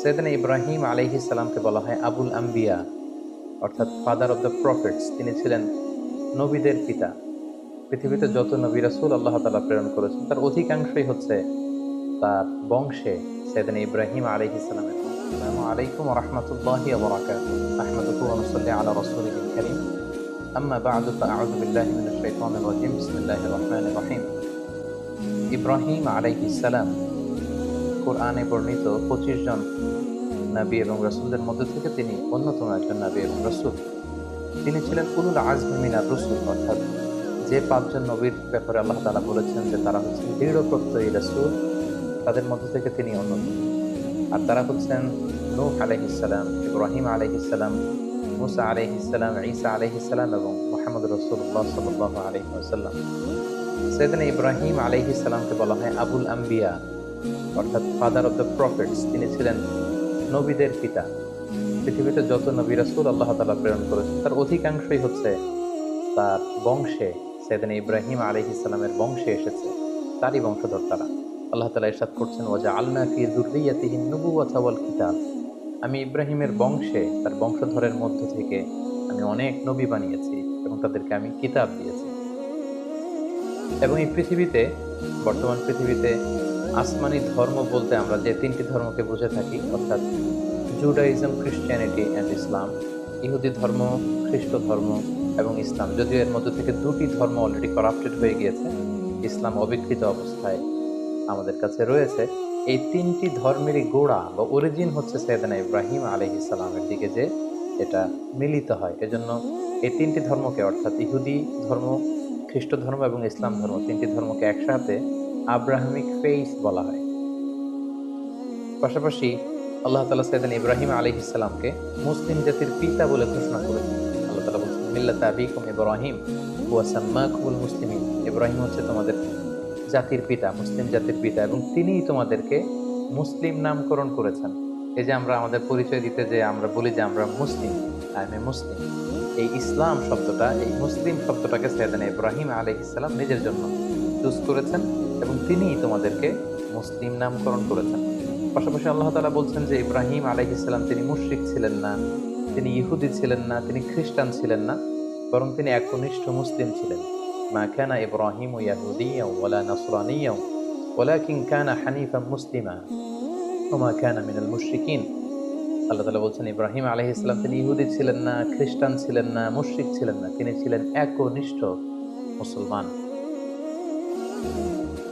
সৈয়দনা ইব্রাহিম আলাইহিস সালামকে বলা হয় আবুল আম্বিয়া, অর্থাৎ ফাদার অফ দ্য প্রফিটস তিনি ছিলেন নবীদের পিতা। পৃথিবীতে যত নবী রাসূল আল্লাহ তালা প্রেরণ করেছেন, তার অধিকাংশই হচ্ছে তার বংশে সৈয়দনা ইব্রাহিম আলাইহিস সালামের। আসসালামু আলাইকুম রাহমাতুল্লাহি নুসাল্লি আলা রাসূলিহিল কারীম। আলাইহিস সালাম কোরআনে বর্ণিত পঁচিশ জন নবী এবং রসুলদের মধ্যে থেকে তিনি অন্যতম একজন নবী এবং রসুল। তিনি ছিলেন উলুল আজমি মিনার রসুল, অর্থাৎ যে পাঁচজন নবীর ব্যাপারে আল্লাহ তালা বলেছেন যে তারা হচ্ছেন দৃঢ় প্রত্যয়ী রসুল, তাদের মধ্যে থেকে তিনি অন্যতম। আর তারা হচ্ছেন নূহ আলহিসাল্লাম ইব্রাহিম আলহিসাল্লাম মুসা আলহিসাল্লাম ঈসা আলহিসাল্লাম এবং মোহাম্মদ রসুল্লাহ সাল্লাহ আলহিহাসাল্লাম সৈয়দিন ইব্রাহিম আলহিসাল্লামকে বলা হয় আবুল আম্বিয়া। অর্থাৎ ফাদার অফ দ্য প্রফিটস তিনি ছিলেন নবীদের পিতা। পৃথিবীতে যত নবী রাসূল আল্লাহ তালা প্রেরণ করেছেন, তার অধিকাংশই হচ্ছে তার বংশে সেদিন ইব্রাহিম আলাইহিস ইসলামের বংশে এসেছে, তারই বংশধর তারা আল্লাহ তালা ইরশাদ করছেন ওয়াজা আল্লাহ ফি যুররিয়াতিহি নুবুওয়াতা ওয়াল কিতাব। আমি ইব্রাহিমের বংশে, তার বংশধরের মধ্য থেকে আমি অনেক নবী বানিয়েছি এবং তাদেরকে আমি কিতাব দিয়েছি। এবং এই পৃথিবীতে, বর্তমান পৃথিবীতে আসমানি ধর্ম বলতে আমরা যে তিনটি ধর্মকে বুঝে থাকি, অর্থাৎ জুডাইজম খ্রিস্টিয়ানিটি অ্যান্ড ইসলাম ইহুদি ধর্ম, খ্রিস্ট ধর্ম এবং ইসলাম। যদিও এর মধ্যে থেকে দুটি ধর্ম অলরেডি করাপ্টেড হয়ে গিয়েছে, ইসলাম অবিকৃত অবস্থায় আমাদের কাছে রয়েছে। এই তিনটি ধর্মেরই গোড়া বা অরিজিন হচ্ছে সৈয়দানা ইব্রাহিম আলহ ইসলামের দিকে যে এটা মিলিত হয়। এজন্য এই তিনটি ধর্মকে, অর্থাৎ ইহুদি ধর্ম, খ্রিস্ট ধর্ম এবং ইসলাম ধর্ম, তিনটি ধর্মকে একসাথে আব্রাহামিক ফেইস বলা হয়। পাশাপাশি আল্লাহ তালা সৈয়দান ইব্রাহিম আলী ইসলামকে মুসলিম জাতির পিতা বলে ঘোষণা করেছেন। আল্লাহ তালা বলছেন, মিল্লাত আবিকুম ইব্রাহিম ওয়াসাম্মাকুল মুসলিমিন। ইব্রাহিম হচ্ছে তোমাদের জাতির পিতা, মুসলিম জাতির পিতা, এবং তিনিই তোমাদেরকে মুসলিম নামকরণ করেছেন। এই যে আমরা আমাদের পরিচয় দিতে যে আমরা বলি যে আমরা মুসলিম আই এম এ মুসলিম এই ইসলাম শব্দটা, এই মুসলিম শব্দটাকে সৈয়দান ইব্রাহিম আলী ইসলাম নিজের জন্য চুজ করেছেন এবং তিনিই তোমাদেরকে মুসলিম নামকরণ করেছেন। পাশাপাশি আল্লাহ তালা বলছেন যে ইব্রাহিম আলাইহ ইসলাম তিনি মুশরিক ছিলেন না, তিনি ইহুদি ছিলেন না, তিনি খ্রিস্টান ছিলেন না, বরং তিনি একনিষ্ঠ মুসলিম ছিলেন। মা কানা ইব্রাহিম ইয়াহুদিয়া ওয়ালা নাসরানিয়া কিং কানা হানিফা মুসলিমা ওমা কানা মিনাল মুশরিকিন। আল্লাহ তালা বলছেন ইব্রাহিম আলহ ইসলাম তিনি ইহুদি ছিলেন না, খ্রিস্টান ছিলেন না, মুশরিক ছিলেন না, তিনি ছিলেন একনিষ্ঠ মুসলমান। love.